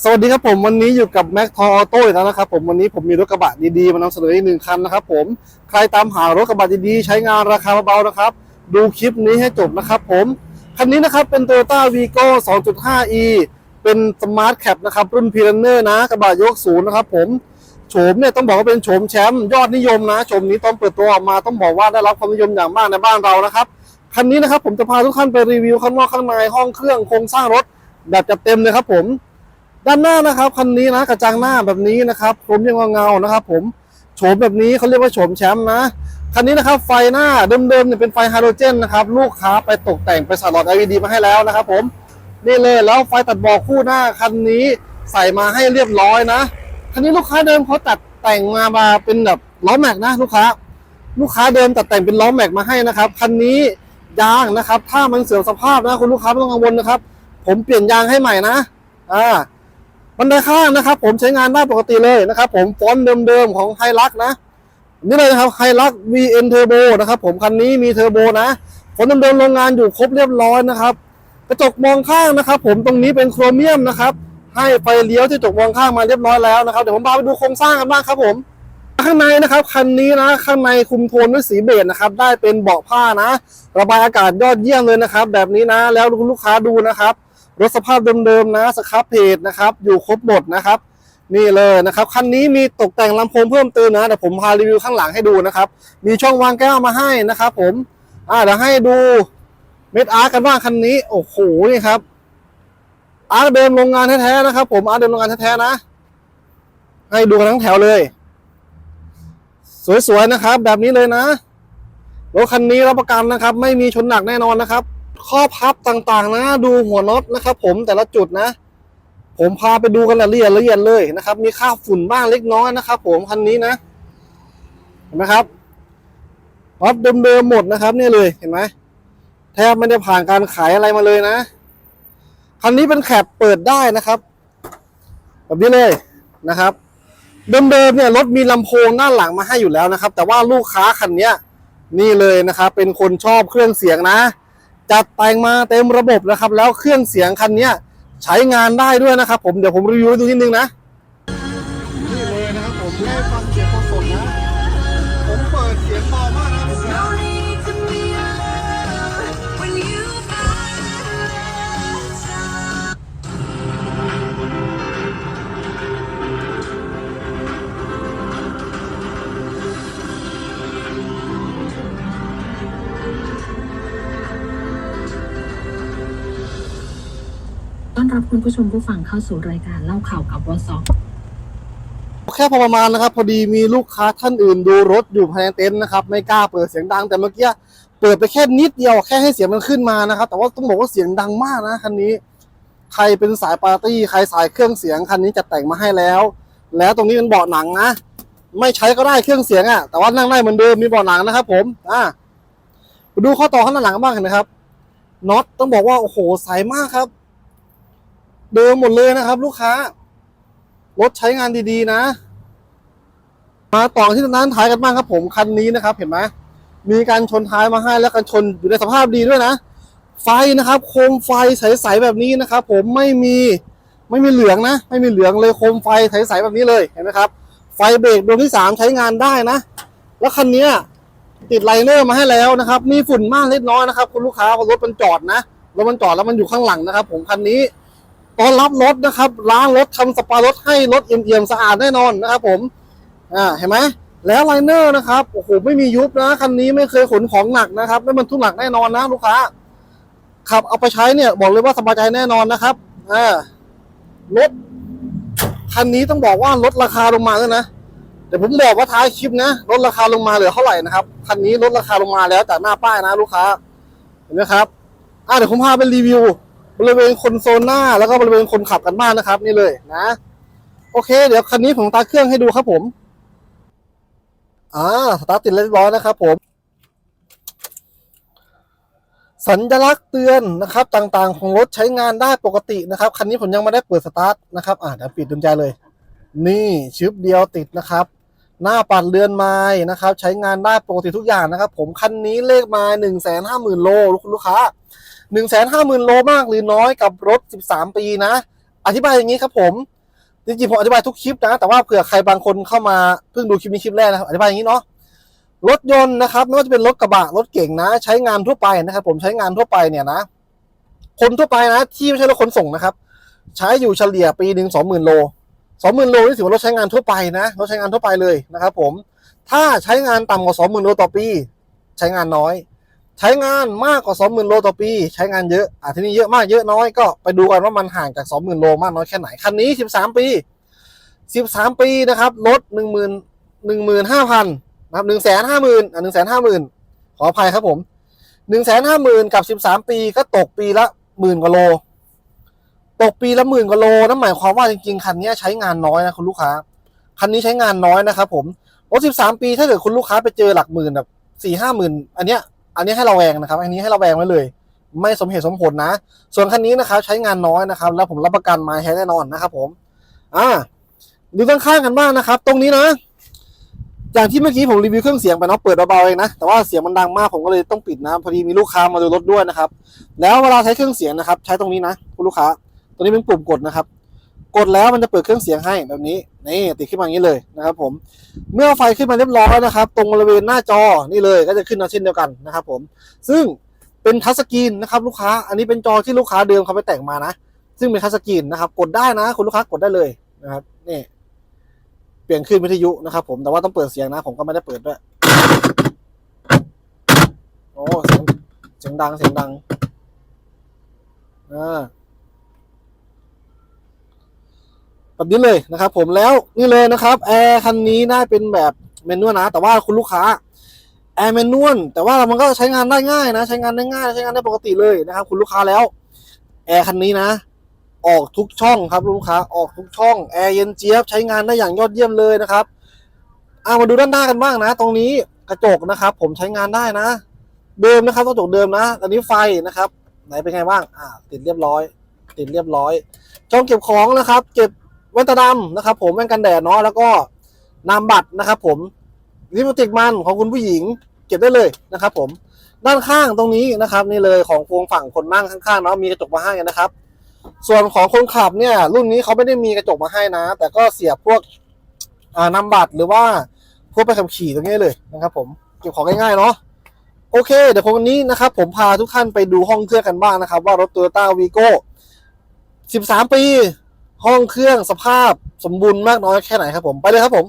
สวัสดีครับผมวันนี้อยู่กับแม็กทออโต้อีกแล้วนะครับผมวันนี้ผมมีรถกระบะดีๆมานำเสนออีกหนึ่งคันนะครับผมใครตามหารถกระบะดีๆใช้งานราคาเบาๆนะครับ ดูคลิปนี้ให้จบนะครับผมคันนี้นะครับเป็น Toyota Vigo 2.5e เป็นสมาร์ทแคปนะครับรุ่นพี r เนอร์นะกระบะยกสูงนะครับผมโฉมเนี่ยต้องบอกว่าเป็นโฉมแชมป์ยอดนิยมนะโฉมนี้ต้อนเปิดตัวออกมาต้องบอกว่าได้รับความนิยมอย่างมากในบ้านเรานะครับคันนี้นะครับผมจะพาทุกท่านไปรีวิวข้างนอกข้างในห้องเครื่องโครงสร้างรถแบบจัดเต็มเลยครับผม ด้านหน้านะครับคันนี้นะกระจังหน้าแบบนี้นะครับผมยังเงาๆนะครับ ผมโฉมแบบนี้เขาเรียกว่าโฉมแชมป์นะคันนี้นะครับไฟหน้าเดิมๆเนี่ยเป็นไฟไฮโดรเจนนะครับลูกค้าไปตกแต่งไปส่หลอด LED มาให้แล้วนะครับ ผมนี่เลยแล้วไฟตัดหมอกคู่หน้าคันนี้ใส่มาให้เรียบร้อยนะคันนี้ลูกค้าเดิมเขาตัดแต่งมามาเป็นแบบล้อแม็กนะลูกค้า ลูกค้าเดิมตัดแต่งเป็นล้อแม็กมาให้นะครับคันนี้ยางนะครับ ถ้ามันเสื่อมสภาพนะคุณลูกค้าไม่ต้องกังวลนะครับ ผมเปลี่ยนยางให้ใหม่นะอ่า บันไดข้างนะครับ ผมใช้งานได้ปกติเลยนะครับ ผมฟอนต์เดิมๆของไฮลักนะนี่เลยนะครับไฮลัก VN Turbo นะครับ ผมคันนี้มีเทอร์โบนะฟอนต์เดิมๆโรงงานอยู่ครบเรียบร้อยนะครับกระจกมองข้างนะครับ ผมตรงนี้เป็นโครเมียมนะครับให้ไฟเลี้ยวที่กระจกมองข้างมาเรียบร้อยแล้วนะครับเดี๋ยวผมพาไปดูโครงสร้างกันบ้างครับผมข้างในนะครับคันนี้นะข้างในคุมโทนด้วยสีเบจนะครับ ได้เป็นเบาะผ้านะ ระบายอากาศยอดเยี่ยมเลยนะครับ แบบนี้นะ แล้วคุณลูกค้าดูนะครับ รถสภาพเดิมๆนะสครับเพจนะครับอยู่ครบหมดนะครับ นี่เลยนะครับคันนี้มีตกแต่งลำโพงเพิ่มเติมนะเดี๋ยวผมพารีวิวข้างหลังให้ดูนะครับ มีช่องวางแก้วมาให้นะครับ ผมอ่าเดี๋ยวให้ดูเม็ดอาร์กันบ้างคันนี้โอ้โหนี่ครับอาร์เดิมโรงงานแท้ๆนะครับ ผมอาร์เดิมโรงงานแท้ๆนะ ให้ดูกันทั้งแถวเลย สวยๆนะครับ แบบนี้เลยนะรถคันนี้รับประกันนะครับ ไม่มีชนหนักแน่นอนนะครับ ข้อพับต่างๆ นะ ดูหัวน็อตนะครับ ผมแต่ละจุดนะ ผมพาไปดูกันละเอียดละเอียดเลยนะครับ มีค่าฝุ่นบ้างเล็กน้อยนะครับ ผมคันนี้นะ เห็นไหมครับน็อตเดิมๆหมดนะครับนี่เลยเห็นไหมแทบไม่ได้ผ่านการขายอะไรมาเลยนะคันนี้เป็นแคปเปิดได้นะครับ แบบนี้เลยนะครับเดิมๆเนี่ยรถมีลำโพงด้าหลังมาให้อยู่แล้วนะครับ แต่ว่าลูกค้าคันเนี้ยนี่เลยนะครับ เป็นคนชอบเครื่องเสียงนะ จัดแต่งมาเต็มระบบนะครับ แล้วเครื่องเสียงคันนี้ใช้งานได้ด้วยนะครับผมเดี๋ยวผมรีวิวให้ดูนิดนึงนะนี่เลยนะครับผม อนรับคุณผู้ชมผู้ฟังเข้าสู่รายการเล่าข่าวกับวอซอกแค่พอประมาณนะครับ พอดีมีลูกค้าท่านอื่นดูรถอยู่ภายในเต็นท์นะครับ ไม่กล้าเปิดเสียงดังแต่เมื่อกี้เปิดไปแค่นิดเดียวแค่ให้เสียงมันขึ้นมานะครับ แต่ว่าต้องบอกว่าเสียงดังมากนะคันนี้ ใครเป็นสายปาร์ตี้ใครสายเครื่องเสียงคันนี้จัดแต่งมาให้แล้ว แล้วตรงนี้เป็นเบาะหนังนะไม่ใช้ก็ได้เครื่องเสียงอะ่ะแต่ว่านั่งได้เหมือนเดิมมีเบาะหนังนะครับ ผมอ่าดูข้อต่อข้างหลังบ้างเห็นไหมครับน็อตต้องบอกว่าโอ้โหใสมากครับ เดิมหมดเลยนะครับ ลูกค้ารถใช้งานดีๆนะ มาต่อที่ด้านท้ายกันบ้างครับ ผมคันนี้นะครับ เห็นไหมมีการชนท้ายมาให้แล้วกันชนอยู่ในสภาพดีด้วยนะ ไฟนะครับ โคมไฟใสๆแบบนี้นะครับ ผมไม่มีไม่มีเหลืองนะ ไม่มีเหลืองเลยโคมไฟใสๆแบบนี้เลยเห็นไหมครับ ไฟเบรกดวงที่สามใช้งานได้นะ แล้วคันนี้ติดไลเนอร์มาให้แล้วนะครับ มีฝุ่นมากเล็กน้อยนะครับ คุณลูกค้าพราะรถมันจอดนะรถมันจอดแล้วมันอยู่ข้างหลังนะครับ ผมคันนี้ ตอนรับรถนะครับ ล้างรถทำสปารถให้รถเอี่ยมๆสะอาดแน่นอนนะครับผมอ่าเห็นไหมแล้วไลเนอร์นะครับโอ้โหไม่มียุบนะคันนี้ไม่เคยขนของหนักนะครับไม่บรรทุกหนักแน่นอนนะลูกค้าขับเอาไปใช้เนี่ย บอกเลยว่าสบายใจแน่นอนนะครับอ่ารถคันนี้ต้องบอกว่าลดราคาลงมาแล้วนะเดี๋ยวผมบอกว่าท้ายคลิปนะลดราคาลงมาเหลือเท่าไหร่นะครับคันนี้ลดราคาลงมาแล้วจากหน้าป้ายนะลูกค้าเห็นไหมครับอ่าเดี๋ยวผมพาไปรีวิว บริเวณคนโซนหน้าแล้วก็บริเวณคนขับกันบ้างนะครับ นี่เลยนะ โอเค เดี๋ยวคันนี้ผมตาเครื่องให้ดูครับผมอ่าสตาร์ทติดเรียบร้อยนะครับผม สัญลักษณ์เตือนนะครับ ต่างๆ ของรถใช้งานได้ปกตินะครับคันนี้ผมยังไม่ได้เปิดสตาร์ทนะครับอ่าเดี๋ยวปิดดุญแจเลย นี่ชึบเดียวติดนะครับหน้าปัดเรือนไม้นะครับ ใช้งานได้ปกติทุกอย่างนะครับ ผมคันนี้เลขมาหนึ่งแสนห้าหมื่นโลลูกค้า หนึ่งแสนห้าหมื่นโลมากหรือน้อยกับรถสิบสามปีนะ อธิบายอย่างนี้ครับผมจริงๆผมอธิบายทุกคลิปนะ แต่ว่าเผื่อใครบางคนเข้ามาเพิ่งดูคลิปนี้คลิปแรกนะครับอธิบายอย่างนี้เนาะรถยนต์นะครับไม่ว่าจะเป็นรถกระบะรถเก่งนะ ใช้งานทั่วไปนะครับผมใช้งานทั่วไปเนี่ยนะ คนทั่วไปนะ ที่ไม่ใช่รถขนส่งนะครับ ใช้อยู่เฉลี่ยปีหนึ่งสองหมื่นโลสองหมื่นโลนี่ถือว่ารถใช้งานทั่วไปนะรถใช้งานทั่วไปเลยนะครับผมถ้าใช้งานต่ำกว่าสองหมื่นโลต่อปี ใช้งานน้อย ใช้งานมากกว่าสองหมื่นโลต่อปี ใช้งานเยอะอะทีนี้เยอะมากเยอะน้อยก็ไปดูกันว่ามันห่างจากสองหมื่นโลมากน้อยแค่ไหน คันนี้สิบสามปีสิบสามปีนะครับลดหนึ่งหมื่นหนึ่งหมื่นห้าพันนะครับหนึ่งแสนห้าหมื่นอะหนึ่งแสนห้าหมื่นขออภัยครับผมหนึ่งแสนห้าหมื่นกับสิบสามปีก็ตกปีละหมื่นกว่าโล ตกปีละหมื่นกว่าโลนั่นหมายความว่าจริงๆ คันนี้ใช้งานน้อยนะคุณลูกค้า คันนี้ใช้งานน้อยนะครับผมรถสิบสามปีถ้าเกิดคุณลูกค้าไปเจอหลักหมื่นแบบสี่ห้าหมื่นอันเนี้ย อันนี้ให้เราแวงนะครับ อันนี้ให้เราแวงไว้เลย ไม่สมเหตุสมผลนะ ส่วนคันนี้นะครับใช้งานน้อยนะครับ แล้วผมรับประกันมาใช้แน่นอนนะครับ ผม อ่าดูด้านข้างกันบ้างนะครับ ตรงนี้นะอย่างที่เมื่อกี้ผมรีวิวเครื่องเสียงไปเนาะเปิดเบาๆเองนะแต่ว่าเสียงมันดังมากผมก็เลยต้องปิดนะพอดีมีลูกค้ามาดูรถด้วยนะครับ แล้วเวลาใช้เครื่องเสียงนะครับ ใช้ตรงนี้นะคุณลูกค้าตรงนี้เป็นปุ่มกดนะครับ กดแล้วมันจะเปิดเครื่องเสียงให้แบบนี้นี่ติดขึ้นมาอย่างนี้เลยนะครับผมเมื่อไฟขึ้นมาเรียบร้อยนะครับ ตรงบริเวณหน้าจอนี่เลยก็จะขึ้นมาเช่นเดียวกันนะครับผมซึ่งเป็นทัชสกรีนนะครับลูกค้าอันนี้เป็นจอที่ลูกค้าเดิมเขาไปแต่งมานะ ซึ่งเป็นทัชสกรีนนะครับ กดได้นะ คุณลูกค้ากดได้เลยนะครับนี่เปลี่ยนขึ้นวิทยุนะครับผมแต่ว่าต้องเปิดเสียงนะ ผมก็ไม่ได้เปิดด้วยโอ้เสียงเสียงดังเสียงดังอ่า แบบนี้เลยนะครับ ผมแล้วนี่เลยนะครับแอร์คันนี้ได้เป็นแบบเมนนวลนะ แต่ว่าคุณลูกค้าแอร์เมนนวลแต่ว่ามันก็ใช้งานได้ง่ายนะ ใช้งานได้ง่าย ใช้งานได้ปกติเลยนะครับ คุณลูกค้าแล้วแอร์คันนี้นะ ออกทุกช่องครับลูกค้าออกทุกช่องแอร์เย็นเจี๊ยบใช้งานได้อย่างยอดเยี่ยมเลยนะครับเอามาดูด้านหน้ากันบ้างนะ ตรงนี้กระจกนะครับ ผมใช้งานได้นะ เดิมนะครับกระจกเดิมนะอันนี้ไฟนะครับ ไหนเป็นไงบ้างอ่าติดเรียบร้อย ติดเรียบร้อยช่องเก็บของนะครับ เก็บ แว่นตาดำนะครับ ผมแว่นกันแดดเนาะแล้วก็นามบัตรนะครับ ผมลิปสติกมันของคุณผู้หญิงเก็บได้เลยนะครับ ผมด้านข้างตรงนี้นะครับนี่เลยของพวงฝั่งคนนั่งข้างๆเนาะมีกระจกมาให้นะครับ ส่วนของคนขับเนี่ย รุ่นนี้เขาไม่ได้มีกระจกมาให้นะ แต่ก็เสียบพวกอ่านามบัตรหรือว่าพวกไปขับขี่ตรงนี้เลยนะครับ ผมเก็บของง่ายๆเนาะโอเค เดี๋ยววันนี้นะครับ ผมพาทุกท่านไปดูห้องเครื่องกันบ้างนะครับ ว่ารถ Toyota Vigo 13 ปี ห้องเครื่องสภาพสมบูรณ์มากน้อยแค่ไหนครับผมไปเลยครับผม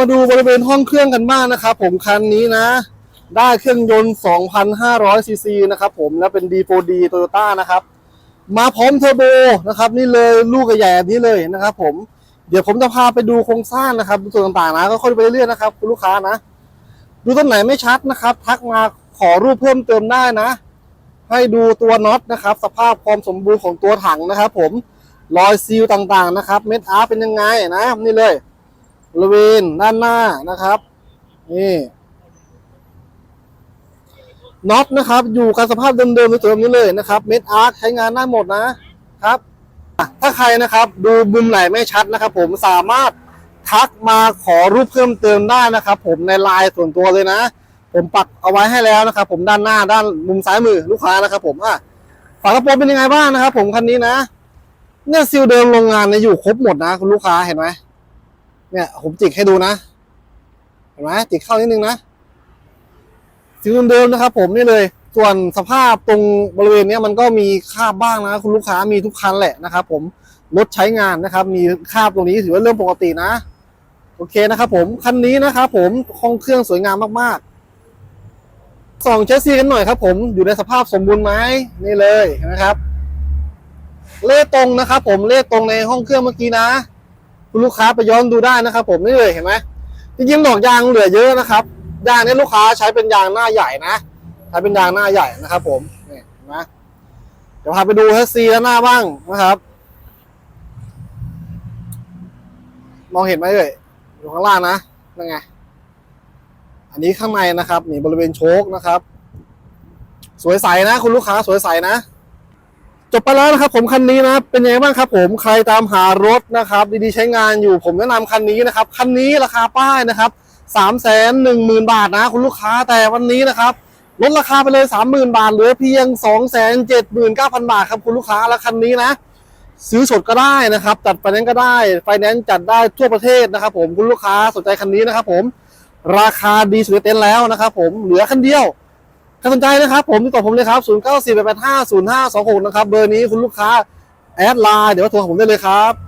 มาดูบริเวณห้องเครื่องกันบ้างนะครับผมคันนี้นะ ได้เครื่องยนต์ 2,500ซีซีนะครับผมแล้วเป็น D4D Toyota นะครับ มาพร้อมเทอร์โบนะครับ นี่เลยลูกใหญ่แบบนี้เลยนะครับ ผมเดี๋ยวผมจะพาไปดูโครงสร้างนะครับส่วนต่างๆนะก็ค่อยไปเรื่อยๆนะครับคุณลูกค้านะ ดูต้นไหนไม่ชัดนะครับ ทักมาขอรูปเพิ่มเติมได้นะ ให้ดูตัวน็อตนะครับ สภาพความสมบูรณ์ของตัวถังนะครับ ผม รอยซีลต่างๆนะครับ เม็ดอาร์เป็นยังไงนะนี่เลยบริเวณด้านหน้านะครับนี่น็อตนะครับ อยู่กับสภาพเดิมๆสวยๆแบบนี้เลยนะครับ เม็ดอาร์ใช้งานได้หมดนะครับถ้าใครนะครับดูมุมไหนไม่ชัดนะครับ ผมสามารถทักมาขอรูปเพิ่มเติมได้นะครับ ผมในไลน์ส่วนตัวเลยนะ ผมปักเอาไว้ให้แล้วนะครับ ผมด้านหน้าด้านมุมซ้ายมือลูกค้านะครับ ผมอะฝากระโปรงเป็นยังไงบ้างนะครับ ผมคันนี้นะ เนี่ยซีลเดิมโรงงานเนี่ยอยู่ครบหมดนะคุณลูกค้าเห็นไหมเนี่ยผมจิกให้ดูนะเห็นไหมจิกเข้านิดนึงนะซีลเดิมนะครับ ผมนี่เลย ส่วนสภาพตรงบริเวณเนี้ยมันก็มีคราบบ้างนะ คุณลูกค้ามีทุกคันแหละนะครับ ผมรถใช้งานนะครับ มีคราบตรงนี้ถือว่าเรื่องปกตินะ โอเคนะครับ ผมคันนี้นะครับผมห้องเครื่องสวยงามมากๆส่องเชสซีกันหน่อยครับ ผมอยู่ในสภาพสมบูรณ์ไหมนี่เลยนะครับ เลขตรงนะครับ ผมเลขตรงในห้องเครื่องเมื่อกี้นะคุณลูกค้าไปย้อนดูได้นะครับ ผมนี่เลยเห็นไหมจริงๆดอกยางเหลือเยอะนะครับยางเนี้ลูกค้าใช้เป็นยางหน้าใหญ่นะใช้เป็นยางหน้าใหญ่นะครับ ผมนี่เห็นไหมเดี๋ยวพาไปดูแท็กซีด้านหน้าบ้างนะครับ มองเห็นไหมเอ่ยอยู่ข้างล่างนะนั่นไงอันนี้ข้างในนะครับนี่บริเวณโชคนะครับ สวยใสนะ คุณลูกค้าสวยใสนะ จบไปแล้วนะครับผมคันนี้นะเป็นยังไงบ้างครับผมใครตามหารถนะครับ ดีๆใช้งานอยู่ผมแนะนำคันนี้นะครับคันนี้ราคาป้ายนะครับสามแสนหนึ่งหมื่นบาทนะ คุณลูกค้าแต่วันนี้นะครับลดราคาไปเลยสามหมื่นบาทเหลือเพียงสองแสนเจ็ดหมื่นเก้าพันบาทครับคุณลูกค้าแล้วคันนี้นะซื้อสดก็ได้นะครับจัดไฟแนนซ์ก็ได้ไฟแนนซ์จัดได้ทั่วประเทศนะครับ ผมคุณลูกค้าสนใจคันนี้นะครับ ผม ราคาดีสุดเต็นแล้วนะครับ ผมเหลือคันเดียวาสนใจนะครับ ผมติดต่อผมเลยครับ 0 9 4 8 8 5 0 5 2 6 นะครับ เบอร์นี้คุณลูกค้า แอดไลน์เดี๋ยวโทรหาผมได้เลยครับ